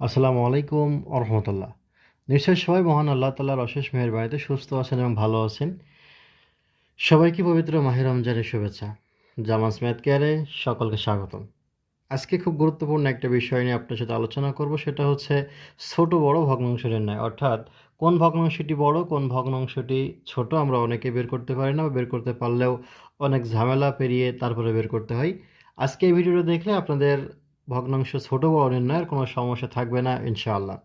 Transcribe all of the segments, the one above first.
আসসালামু আলাইকুম আরহামতুল্লাহ নিশ্চয় সবাই মহান আল্লাহ তাল্লাহর অশেষ মেহরবানিতে সুস্থ আছেন এবং ভালো আছেন। সবাইকে পবিত্র মাহির রমজানের শুভেচ্ছা। জামাস ম্যাথ কেয়ারে সকলকে স্বাগতম। আজকে খুব গুরুত্বপূর্ণ একটা বিষয় নিয়ে আপনার সাথে আলোচনা করব, সেটা হচ্ছে ছোট বড় ভগ্নাংশ নির্ণয় অর্থাৎ কোন ভগ্নাংশটি বড়, কোন ভগ্নাংশটি ছোট আমরা অনেকে বের করতে পারি না বের করতে পারলেও অনেক ঝামেলা পেরিয়ে তারপরে বের করতে হয়। আজকে এই ভিডিওটা দেখলে আপনাদের ভগ্নাংশ ছোট বড় নির্ণয়ের কোনো সমস্যা থাকবে না, ইনশাআল্লাহ।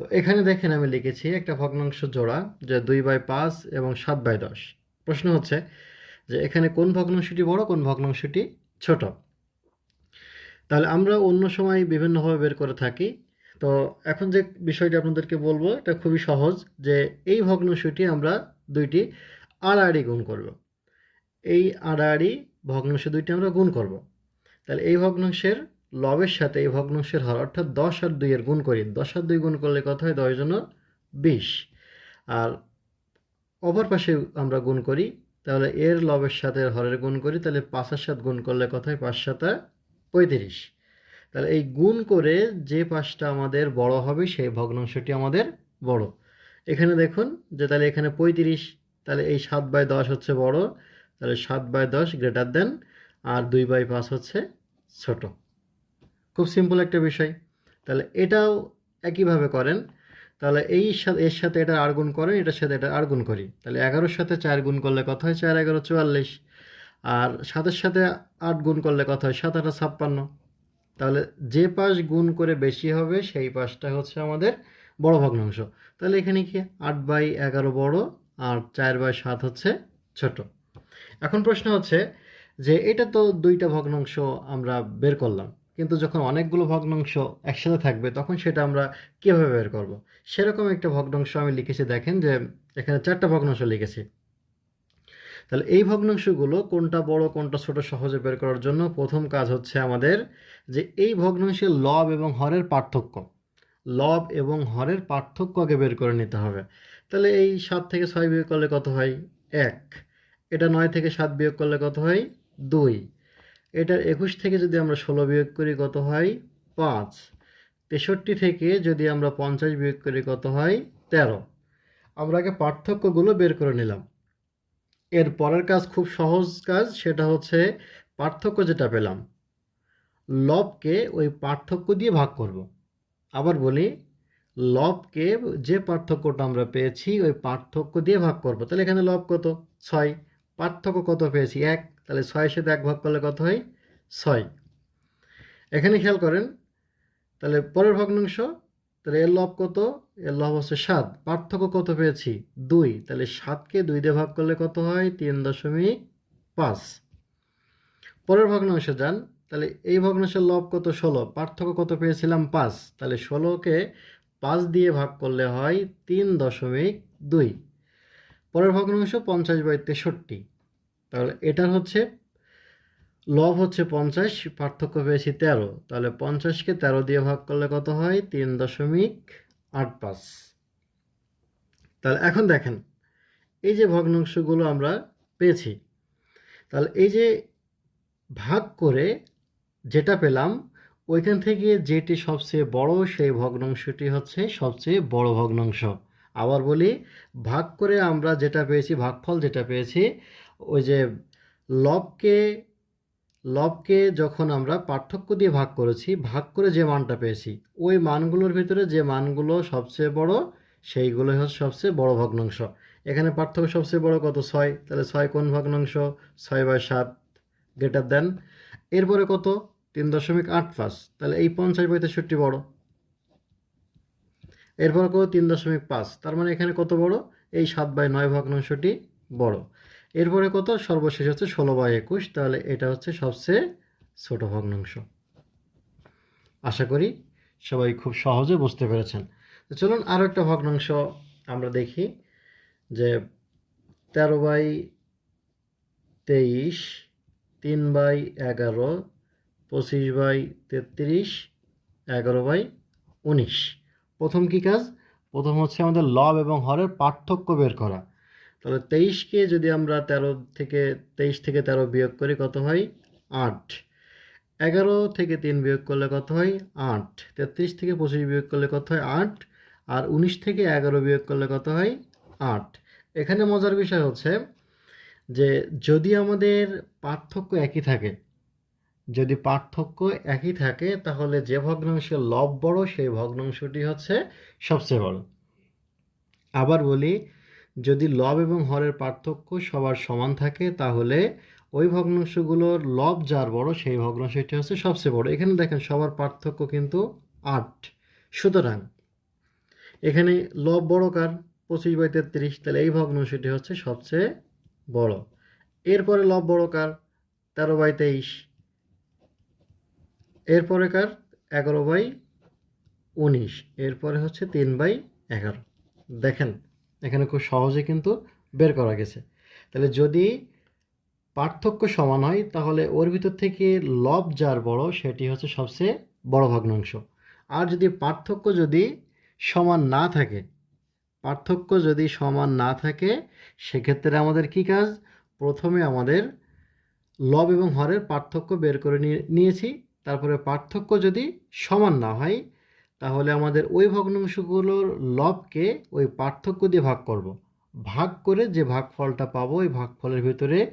তো এখানে দেখেন আমি লিখেছি একটা ভগ্নাংশ জোড়া, যে দুই বাই পাঁচ এবং সাত বাই দশ। প্রশ্ন হচ্ছে যে এখানে কোন ভগ্নাংশটি বড়, কোন ভগ্নাংশটি ছোট? তাহলে আমরা অন্য সময় বিভিন্নভাবে বের করে থাকি। তো এখন যে বিষয়টি আপনাদেরকে বলব, এটা খুবই সহজ যে এই ভগ্নাংশটি আমরা দুইটি আড়াআড়ি গুণ করব। এই আড়াআড়ি ভগ্নাংশ দুইটি আমরা গুণ করব। তাহলে এই ভগ্নাংশের লবের সাথে এই ভগ্নাংশের হর, অর্থাৎ দশ আর দুইয়ের গুণ করি। দশ আর দুই গুণ করলে কত হয়? দশ বিশ। আর অপর পাশে আমরা গুণ করি, তাহলে এর লবের সাথে হরের গুণ করি, তাহলে পাঁচের সাত গুণ করলে কত হয়? পাঁচ সাতা পঁয়ত্রিশ। তাহলে এই গুণ করে যে পাঁচটা আমাদের বড় হবে, সেই ভগ্নাংশটি আমাদের বড়। এখানে দেখুন যে তাহলে এখানে পঁয়ত্রিশ, তাহলে এই সাত বাই দশ হচ্ছে বড়, তাহলে সাত বাই দশ গ্রেটার দেন আর দুই বাই পাঁচ হচ্ছে ছোট। খুব সিম্পল একটা বিষয়। তাহলে এটাও একইভাবে করেন। তাহলে এই সাথে, এর সাথে এটা আর গুণ করেন, এটার সাথে এটা আর গুণ করি। তাহলে এগারোর সাথে চার গুণ করলে কত হয়? চার, এগারো, চুয়াল্লিশ। আর সাতের সাথে আট গুণ করলে কত হয়? সাত আটা, ছাপ্পান্ন। তাহলে যে পাশ গুণ করে বেশি হবে, সেই পাশটা হচ্ছে আমাদের বড় ভগ্নাংশ। তাহলে এখানে কি? আট বাই এগারো বড় আর চার বাই সাত হচ্ছে ছোট। এখন প্রশ্ন হচ্ছে যে এটা তো দুইটা ভগ্নাংশ আমরা বের করলাম। কিন্তু যখন অনেকগুলো ভগ্নাংশ একসাথে থাকবে, তখন সেটা আমরা কীভাবে বের করব? সেরকম একটা ভগ্নাংশ আমি লিখেছি, দেখেন যে এখানে চারটা ভগ্নাংশ লিখেছি। তাহলে এই ভগ্নাংশগুলো কোনটা বড়, কোনটা ছোট সহজে বের করার জন্য প্রথম কাজ হচ্ছে আমাদের যে এই ভগ্নাংশের লব এবং হরের পার্থক্য। লব এবং হরের পার্থক্য আগে বের করে নিতে হবে। তাহলে এই সাত থেকে ছয় বিয়োগ করলে কত হয়? এক। এটা নয় থেকে সাত বিয়োগ করলে কত হয়? দুই। এটার একুশ থেকে যদি আমরা ষোলো বিয়োগ করি কত হয়? পাঁচ। তেষট্টি থেকে যদি আমরা পঞ্চাশ বিয়োগ করি কত হয়? তেরো। আমরা আগে পার্থক্যগুলো বের করে নিলাম। এর পরের কাজ খুব সহজ কাজ, সেটা হচ্ছে পার্থক্য যেটা পেলাম, লবকে ওই পার্থক্য দিয়ে ভাগ করব। আবার বলি, লবকে যে পার্থক্যটা আমরা পেয়েছি, ওই পার্থক্য দিয়ে ভাগ করব। তাহলে এখানে লব কত? ছয়। পার্থক্য কত পেয়েছি? এক। তাহলে ছয়ের সাথে এক ভাগ করলে কত হয়? ছয়। এখানে খেয়াল করেন, তাহলে পরের ভগ্নাংশ, তাহলে এর লব কত? এর লব হচ্ছে সাত। পার্থক্য কত পেয়েছি? দুই। তাহলে সাতকে দুই দিয়ে ভাগ করলে কত হয়? তিন দশমিক পাঁচ। পরের ভগ্নাংশে যান, তাহলে এই ভগ্নাংশের লব কত? ষোলো। পার্থক্য কত পেয়েছিলাম? পাঁচ। তাহলে ষোলোকে পাঁচ দিয়ে ভাগ করলে হয় তিন দশমিক দুই। পরের ভগ্নাংশ পঞ্চাশ বাই তেষট্টি। তাহলে এটার হচ্ছে, লব হচ্ছে পঞ্চাশ, পার্থক্য পেয়েছি তেরো। তাহলে পঞ্চাশকে তেরো দিয়ে ভাগ করলে কত হয়? তিন দশমিক আট পাঁচ। তাহলে এখন দেখেন, এই যে ভগ্নাংশগুলো আমরা পেয়েছি, তাহলে এই যে ভাগ করে যেটা পেলাম, ওইখান থেকে যেটি সবচেয়ে বড় সেই ভগ্নাংশটি হচ্ছে সবচেয়ে বড় ভগ্নাংশ। আবার বলি, ভাগ করে আমরা যেটা পেয়েছি, ভাগফল যেটা পেয়েছি, ওই যে লবকে লবকে যখন আমরা পার্থক্য দিয়ে ভাগ করেছি, ভাগ করে যে মানটা পেয়েছি, ওই মানগুলোর ভিতরে যে মানগুলো সবচেয়ে বড়, সেইগুলো হচ্ছে সবচেয়ে বড় ভগ্নাংশ। এখানে পার্থক্য সবচেয়ে বড় কত? ছয়। তাহলে ছয় কোন ভগ্নাংশ, ছয় বাই সাত গ্রেটার দেন এরপরে কত? তিন দশমিক আট পাঁচ। তাহলে এই পঞ্চাশ বাই তেষট্টি বড়। এরপর কত? তিন দশমিক পাঁচ। তার মানে এখানে কত বড়? এই সাত বাই নয় ভগ্নাংশটি বড়। এরপরে কত? সর্বশেষ হচ্ছে ষোলো বাই একুশ। তাহলে এটা হচ্ছে সবচেয়ে ছোট ভগ্নাংশ। আশা করি সবাই খুব সহজে বুঝতে পেরেছেন। চলুন আরও একটা ভগ্নাংশ আমরা দেখি, যে তেরো বাই তেইশ, তিন বাই এগারো, পঁচিশ বাই তেত্রিশ, এগারো বাই উনিশ। প্রথম কী কাজ? প্রথম হচ্ছে আমাদের লব এবং হরের পার্থক্য বের করা। তাহলে তেইশকে যদি আমরা তেরো থেকে, তেইশ থেকে তেরো বিয়োগ করি কত হয়? আট। এগারো থেকে তিন বিয়োগ করলে কত হয়? আট। তেত্রিশ থেকে পঁচিশ বিয়োগ করলে কত হয়? আট। আর উনিশ থেকে এগারো বিয়োগ করলে কত হয়? আট। এখানে মজার বিষয় হচ্ছে যে যদি আমাদের পার্থক্য একই থাকে যদি পার্থক্য একই থাকে, তাহলে যে ভগ্নাংশের লব বড়, সেই ভগ্নাংশটি হচ্ছে সবচেয়ে বড়। আবার বলি, যদি লব এবং হরের পার্থক্য সবার সমান থাকে, তাহলে ওই ভগ্নাংশগুলোর লব যার বড়, সেই ভগ্নাংশটি হচ্ছে সবচেয়ে বড়। এখানে দেখেন, সবার পার্থক্য কিন্তু আট। সুতরাং এখানে লব বড় কার? পঁচিশ বাই তেত্রিশ। তাহলে এই ভগ্নাংশটি হচ্ছে সবচেয়ে বড়। এরপরে লব বড় কার? তেরো বাই তেইশ। এরপরে কার? এগারো বাই উনিশ। এরপরে হচ্ছে তিন বাই এগারো। দেখেন, এখানে খুব সহজে কিন্তু বের করা গেছে। তাহলে যদি পার্থক্য সমান হয়, তাহলে ওর ভিতর থেকে লব যার বড়, সেটি হচ্ছে সবচেয়ে বড় ভগ্নাংশ। আর যদি পার্থক্য যদি সমান না থাকে, পার্থক্য যদি সমান না থাকে, সেক্ষেত্রে আমাদের কি কাজ? প্রথমে আমাদের লব এবং হরের পার্থক্য বের করে নিয়ে, নিয়েছি। তারপরে পার্থক্য যদি সমান না হয়, তাহলে আমাদের ওই ভগ্নাংশগুলোর লবকে ওই পার্থক্য দিয়ে ভাগ করব। ভাগ করে যে ভাগফলটা পাবো, ওই ভাগফলের ভিতরে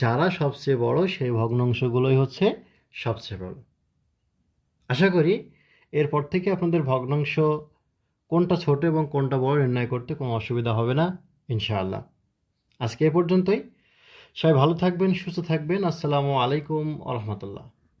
যারা সবচেয়ে বড় সেই ভগ্নাংশগুলোই হচ্ছে সবচেয়ে বড়। আশা করি এরপর থেকে আপনাদের ভগ্নাংশ কোনটা ছোট এবং কোনটা বড় নির্ণয় করতে কোনো অসুবিধা হবে না, ইনশাআল্লাহ। আজকে এ পর্যন্তই। সবাই ভালো থাকবেন, সুস্থ থাকবেন। আসসালামু আলাইকুম আ